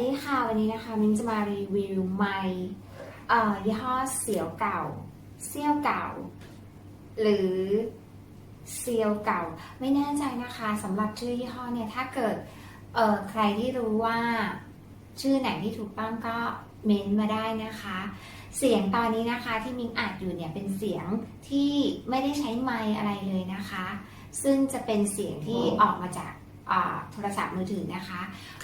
ดีค่ะวันนี้นะคะมิ้นจะมารีวิวไมค์เอ่อยี่ห้อเสียวเก่าเซี่ยวเก่า หรือเซียวเก่า ไม่แน่ใจนะคะสำหรับชื่อยี่ห้อเนี่ยถ้าเกิดเอ่อใครที่รู้ว่าชื่อไหนที่ถูกต้องก็เม้นต์มาได้นะคะ เสียงตอนนี้นะคะที่มิ้งอัดอยู่เนี่ยเป็นเสียงที่ไม่ได้ใช้ไมค์อะไรเลยนะคะ ซึ่งจะเป็นเสียงที่ออกมาจาก โทรศัพท์มือถือนะคะ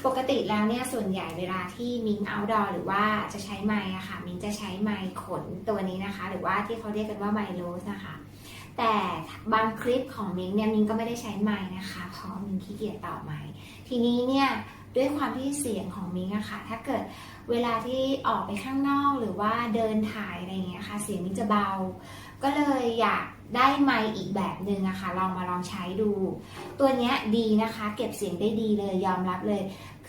ปกติแล้วเนี่ยส่วนใหญ่เวลาที่มิงเอาดอหรือว่าจะใช้ไม้อะค่ะ มิงจะใช้ไม้ขนตัวนี้นะคะ หรือว่าที่เขาเรียกกันว่าไมโรสนะคะ แต่บางคลิปของมิงเนี่ยมิงก็ไม่ได้ใช้ไม้นะคะ เพราะมิงขี้เกียจต่อไม้ทีนี้เนี่ย ด้วยความที่เสียงของมิงอะค่ะ ถ้าเกิดเวลาที่ออกไปข้างนอกหรือว่าเดินถ่ายอะไรอย่างเงี้ยค่ะ เสียงมิงจะเบา ก็เลยอยากได้ไมค์อีกแบบหนึ่งอะค่ะ ลองมาลองใช้ดู ตัวเนี้ยดีนะคะ เก็บเสียงได้ดีเลยยอมรับเลย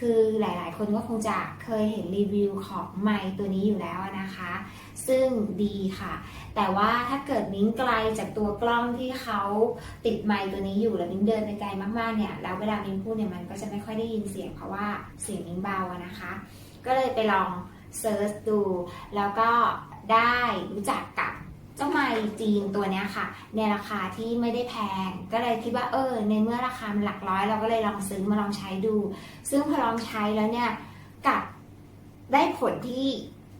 คือหลายๆ คนก็คงจะเคยเห็นรีวิวของไมค์ตัวนี้อยู่แล้วนะคะ ซึ่งดีค่ะ แต่ว่าถ้าเกิดมิ้งไกลจากตัวกล้องที่เขาติดไมค์ตัวนี้อยู่แล้วมิ้งเดินไปไกลมากๆเนี่ยแล้วเวลามิ้งพูดเนี่ยมันก็จะไม่ค่อยได้ยินเสียงเพราะว่าเสียงมิ้งเบาอะนะคะ ก็เลยไปลองเซิร์ชดู แล้วก็ได้รู้จักกับ เจ้าไมจีนตัวเนี้ยค่ะ ในราคาที่ไม่ได้แพง ก็เลยคิดว่าเออ ในเมื่อราคามันหลักร้อย เราก็เลยลองซื้อมาลองใช้ดู ซึ่งพอลองใช้แล้วเนี่ยกับได้ผลที่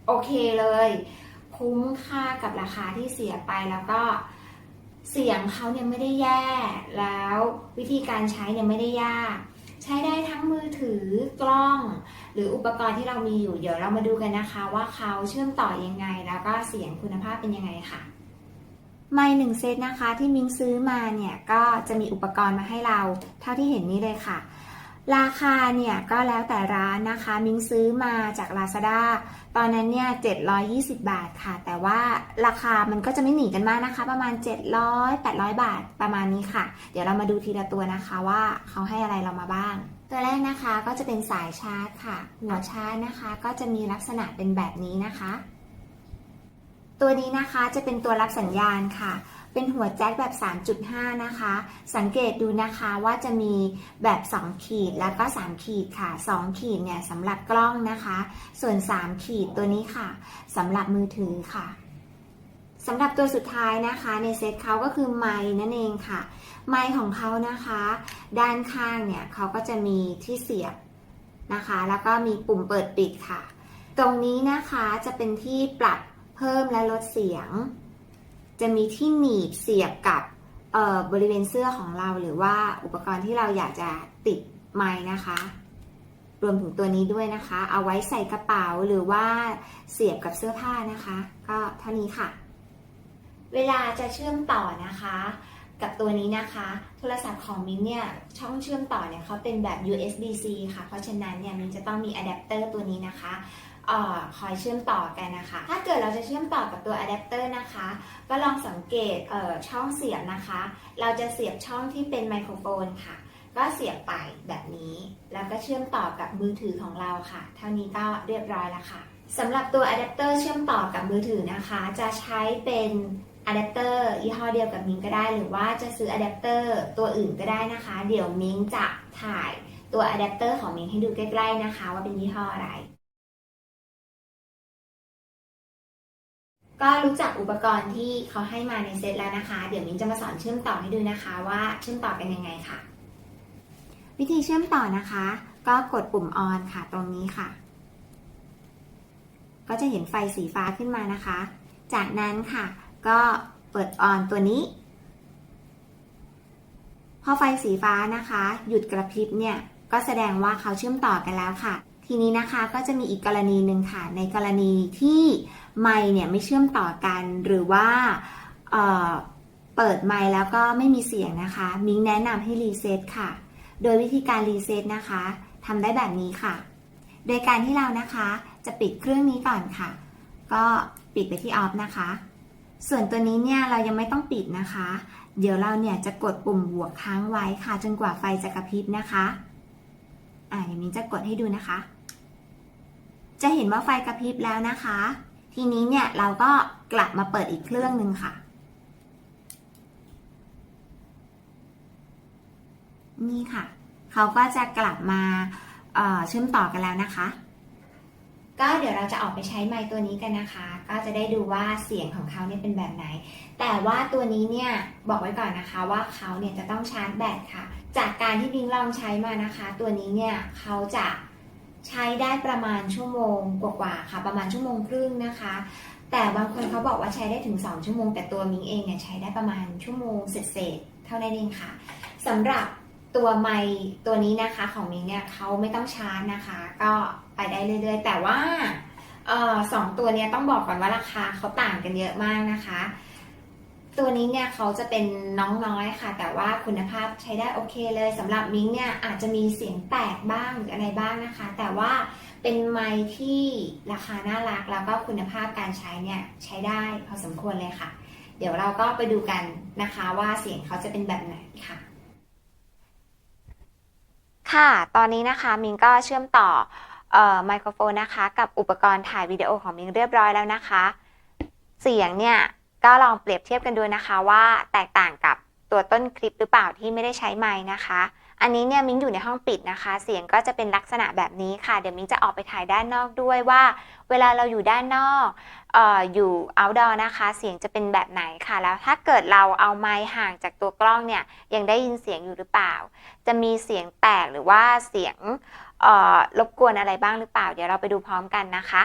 โอเคเลย คุ้มค่ากับราคาที่เสียไปแล้วก็เสียงเขาเนี่ยไม่ได้แย่ แล้ววิธีการใช้เนี่ยไม่ได้ยาก ใช้ได้ทั้งมือถือกล้อง หรืออุปกรณ์ที่เรามีอยู่เดี๋ยวเรามาดูกันนะคะ ว่าเขาเชื่อมต่อยังไง แล้วก็เสียงคุณภาพเป็นยังไงค่ะไมค์หนึ่งเซตนะคะที่มิงซื้อมาเนี่ยก็จะมีอุปกรณ์มาให้เรา เท่าที่เห็นนี้เลยค่ะ ราคาเนี่ยก็แล้วแต่ร้านนะคะ มิงซื้อมาจาก Lazada ตอนนั้นเนี่ย 720 บาทค่ะ แต่ว่าราคามันก็จะไม่หนีกันมากนะคะ ประมาณ 700 800 บาทประมาณนี้ค่ะ เดี๋ยวเรามาดูทีละตัวนะคะว่าเขาให้อะไรเรามาบ้าง ตัวแรกนะคะก็จะเป็นสายชาร์จค่ะ หัวชาร์จนะคะ ก็จะมีลักษณะเป็นแบบนี้นะคะ ตัวนี้นะคะจะเป็นตัวรับสัญญาณค่ะ เป็นหัวแจ็คแบบ 3.5 นะคะ สังเกตดูนะคะว่าจะมีแบบ 2 ขีดแล้วก็ 3 ขีดค่ะ 2 ขีดเนี่ยสำหรับกล้องนะคะ ส่วน 3 ขีดตัวนี้ค่ะสำหรับมือถือค่ะ สำหรับตัวสุดท้ายนะคะในเซตเขาก็คือไม้นั่นเองค่ะ ไม้ของเขานะคะ ด้านข้างเนี่ยเขาก็จะมีที่เสียบนะคะ แล้วก็มีปุ่มเปิดปิดค่ะ ตรงนี้นะคะจะเป็นที่ปรับเพิ่มและลดเสียง จะมีที่หนีบเสียบกับบริเวณเสื้อของเราหรือว่าอุปกรณ์ที่เราอยากจะติดไม้นะคะ รวมถึงตัวนี้ด้วยนะคะ เอาไว้ใส่กระเป๋าหรือว่าเสียบกับเสื้อผ้านะคะ ก็เท่านี้ค่ะ เวลาจะเชื่อมต่อนะคะ กับตัวนี้นะคะ โทรศัพท์ของมิ้นเนี่ยช่องเชื่อมต่อเนี่ยเขาเป็นแบบ USB-C ค่ะ เพราะฉะนั้นเนี่ยมิ้นจะต้องมีอะแดปเตอร์ตัวนี้นะคะออคอยเชื่อมต่อกันนะคะ ถ้าเกิดเราจะเชื่อมต่อกับตัวอะแดปเตอร์นะคะ ก็ลองสังเกตเช่องเสียบนะคะ เราจะเสียบช่องที่เป็นไมโครโฟนค่ะ ก็เสียบไปแบบนี้ แล้วก็เชื่อมต่อกับมือถือของเราค่ะ เท่านี้ก็เรียบร้อยแล้วค่ะสำหรับตัวอะแดปเตอร์เชื่อมต่อกับมือถือนะคะ จะใช้เป็น อะแดปเตอร์ยี่ห้อเดียวกับมิงก็ได้ หรือว่าจะซื้ออะแดปเตอร์ตัวอื่นก็ได้นะคะ เดี๋ยวมิงจะถ่ายตัวอะแดปเตอร์ของมิงให้ดูใกล้ๆนะคะ ว่าเป็นยี่ห้ออะไร ก็รู้จักอุปกรณ์ที่เขาให้มาในเซตแล้วนะคะ เดี๋ยวมิ้นจะมาสอนเชื่อมต่อให้ดูนะคะว่าเชื่อมต่อกันยังไงค่ะ วิธีเชื่อมต่อนะคะ ก็กดปุ่ม on ค่ะตรงนี้ค่ะ ก็จะเห็นไฟสีฟ้าขึ้นมานะคะ จากนั้นค่ะ ก็เปิด on ตัวนี้ พอไฟสีฟ้านะคะ หยุดกระพริบเนี่ยก็แสดงว่าเขาเชื่อมต่อกันแล้วค่ะ ทีนี้นะคะก็จะมีอีกกรณีหนึ่งค่ะ ในกรณีที่ไมค์เนี่ยไม่เชื่อมต่อกัน หรือว่าเเปิดไมค์แล้วก็ไม่มีเสียงนะคะ มิ้งแนะนำให้รีเซ็ตค่ะ โดยวิธีการรีเซ็ตนะคะทำได้แบบนี้ค่ะ โดยการที่เรานะคะจะปิดเครื่องนี้ก่อนค่ะ ก็ปิดไปที่ออฟนะคะ ส่วนตัวนี้เนี่ยเรายังไม่ต้องปิดนะคะ เดี๋ยวเราเนี่ยจะกดปุ่มบวกค้างไว้ค่ะ จนกว่าไฟจะกระพริบนะคะ อ่าเดี๋ยวมิ้นจะกดให้ดูนะคะ จะเห็นว่าไฟกระพริบแล้วนะคะ ทีนี้เนี่ยเราก็กลับมาเปิดอีกเครื่องหนึ่งค่ะ นี่ค่ะ เขาก็จะกลับมาเอ่อเชื่อมต่อกันแล้วนะคะ ก็เดี๋ยวเราจะออกไปใช้ไมค์ตัวนี้กันนะคะ ก็จะได้ดูว่าเสียงของเขาเนี่ยเป็นแบบไหน แต่ว่าตัวนี้เนี่ยบอกไว้ก่อนนะคะว่าเขาเนี่ยจะต้องชาร์จแบตค่ะ จากการที่บิงลองใช้มานะคะ ตัวนี้เนี่ยเขาจะใช้ได้ประมาณชั่วโมงกว่าๆค่ะ ประมาณชั่วโมงครึ่งนะคะ แต่บางคนเขาบอกว่าใช้ได้ถึง 2 ชั่วโมง แต่ตัวมิงเองเนี่ยใช้ได้ประมาณชั่วโมงเศษๆเท่านั้นเองค่ะสำหรับ ตัวไมค์ตัวนี้นะคะของมิงเนี่ยเขาไม่ต้องชาร์จนะคะ ก็ไปได้เรื่อยๆ แต่ว่าออสองตัวเนี้ยต้องบอกก่อนว่าราคาเขาต่างกันเยอะมากนะคะ ตัวนี้เนี่ยเขาจะเป็นน้องน้อยค่ะ แต่ว่าคุณภาพใช้ได้โอเคเลยสำหรับมิงเนี่ยอาจจะมีเสียงแตกบ้างหรืออะไรบ้างนะคะ แต่ว่าเป็นไมค์ที่ราคาน่ารักแล้วก็คุณภาพการใช้เนี่ยใช้ได้พอสมควรเลยค่ะ เดี๋ยวเราก็ไปดูกันนะคะว่าเสียงเขาจะเป็นแบบไหนค่ะ ค่ะ ตอนนี้นะคะมิงก็เชื่อมต่อไมโครโฟนนะคะ กับอุปกรณ์ถ่ายวิดีโอของมิงเรียบร้อยแล้วนะคะ เสียงเนี่ยก็ลองเปรียบเทียบกันดูนะคะว่าแตกต่างกับตัวต้นคลิปหรือเปล่าที่ไม่ได้ใช้ไม้นะคะ อันนี้เนี่ยมิงอยู่ในห้องปิดนะคะ เสียงก็จะเป็นลักษณะแบบนี้ค่ะ เดี๋ยวมิงจะออกไปถ่ายด้านนอกด้วยว่า เวลาเราอยู่ด้านนอกอออยู่ outdoor นะคะ เสียงจะเป็นแบบไหนค่ะ แล้วถ้าเกิดเราเอาไมค์ห่างจากตัวกล้องเนี่ยยังได้ยินเสียงอยู่หรือเปล่า จะมีเสียงแตกหรือว่าเสียงรบกวนอะไรบ้างหรือเปล่า เดี๋ยวเราไปดูพร้อมกันนะคะ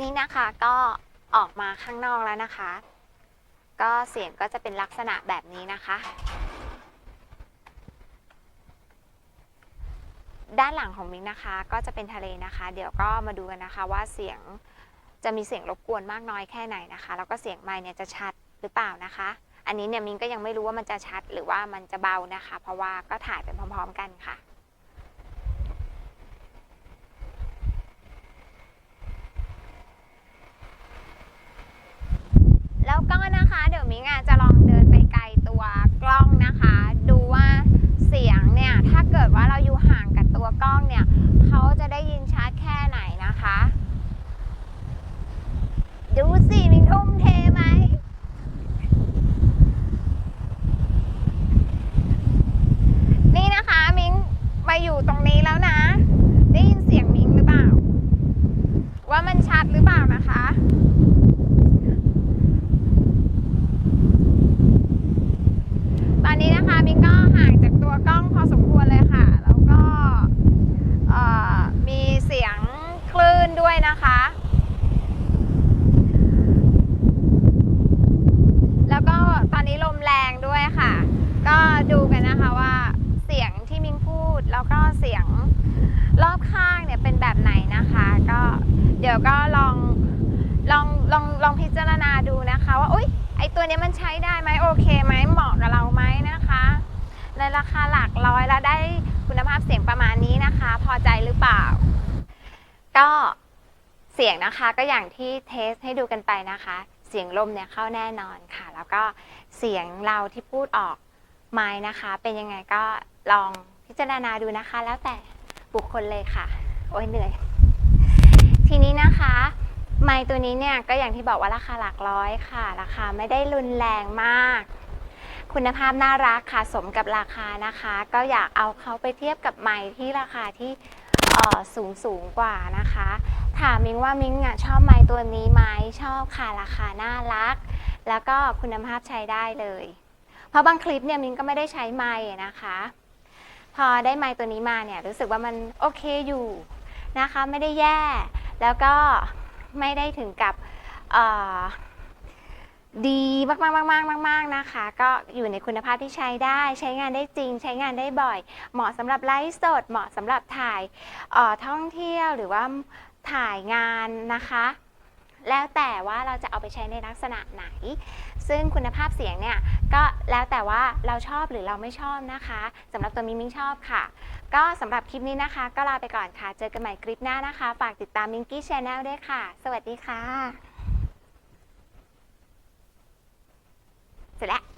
นี่นะคะก็ออกมาข้างนอกแล้วนะคะ ก็เสียงก็จะเป็นลักษณะแบบนี้นะคะ ด้านหลังของมิกนะคะก็จะเป็นทะเลนะคะ เดี๋ยวก็มาดูกันนะคะว่าเสียงจะมีเสียงรบกวนมากน้อยแค่ไหนนะคะ แล้วก็เสียงไมค์เนี่ยจะชัดหรือเปล่านะคะ อันนี้เนี่ยมิงก็ยังไม่รู้ว่ามันจะชัดหรือว่ามันจะเบานะคะ เพราะว่าก็ถ่ายไปพร้อม ๆ กันค่ะ แล้ว ก็นะคะ เดี๋ยวมิงอาจะลองเดินไปไกลตัวกล้องนะคะ ดูว่าเสียงเนี่ยถ้าเกิดว่าเราอยู่ห่างกับตัวกล้องเนี่ยเขาจะได้ยินชัดแค่ไหนนะคะ ดูสิมิงทุ่มเทไหมนี่นะคะมิงมาอยู่ตรงนี้แล้วนะ ได้ยินเสียงมิงหรือเปล่า ว่ามันชัดหรือเปล่านะคะ ตอนนี้นะคะมินก็ห่างจากตัวกล้องพอสมควรเลยค่ะ แล้วก็เอ่อมีเสียงคลื่นด้วยนะคะ แล้วก็ตอนนี้ลมแรงด้วยค่ะ ก็ดูกันนะคะว่าเสียงที่มิงพูดแล้วก็เสียงรอบข้างเนี่ยเป็นแบบไหนนะคะ ก็เดี๋ยวก็ลองลองลองลองพิจารณาดูนะคะว่าอุ๊ย ไอ ตัวนี้มันใช้ได้ไหมโอเคไหมเหมาะกับเราไหมนะคะในราคาหลักร้อยแล้วได้คุณภาพเสียงประมาณนี้นะคะ พอใจหรือเปล่า ก็เสียงนะคะก็อย่างที่เทสให้ดูกันไปนะคะ เสียงลมเนี่ยเข้าแน่นอนค่ะ แล้วก็เสียงเราที่พูดออกไม้นะคะ เป็นยังไงก็ลองพิจารณาดูนะคะ แล้วแต่บุคคลเลยค่ะ โอ้ยเหนื่อย ทีนี้นะคะ ไมค์ตัวนี้เนี่ยก็อย่างที่บอกว่าราคาหลักร้อยค่ะ ราคาไม่ได้รุนแรงมาก คุณภาพน่ารักค่ะสมกับราคานะคะ ก็อยากเอาเขาไปเทียบกับไมค์ที่ราคาที่สูงสูงกว่านะคะ ถามมิงว่ามิงอะชอบไมค์ตัวนี้ไหมชอบค่ะราคาน่ารัก แล้วก็คุณภาพใช้ได้เลย เพราะบางคลิปเนี่ยมิงก็ไม่ได้ใช้ไมค์นะคะ พอได้ไมค์ตัวนี้มาเนี่ยรู้สึกว่ามันโอเคอยู่นะคะ ไม่ได้แย่แล้วก็ ไม่ได้ถึงกับดีมากมากมากมากมากนะคะ ก็อยู่ในคุณภาพที่ใช้ได้ใช้งานได้จริง ใช้งานได้บ่อย เหมาะสำหรับไลฟ์สด เหมาะสำหรับถ่ายท่องเที่ยวหรือว่าถ่ายงานนะคะ แล้วแต่ว่าเราจะเอาไปใช้ในลักษณะไหน ซึ่งคุณภาพเสียงเนี่ยก็แล้วแต่ว่าเราชอบหรือเราไม่ชอบนะคะสำหรับตัวมิงมิงชอบค่ะ ก็สำหรับคลิปนี้นะคะ ก็ลาไปก่อนค่ะ เจอกันใหม่คลิปหน้านะคะ ฝากติดตามมิงกี้ชาแนลด้วยค่ะ สวัสดีค่ะ เสร็จแล้ว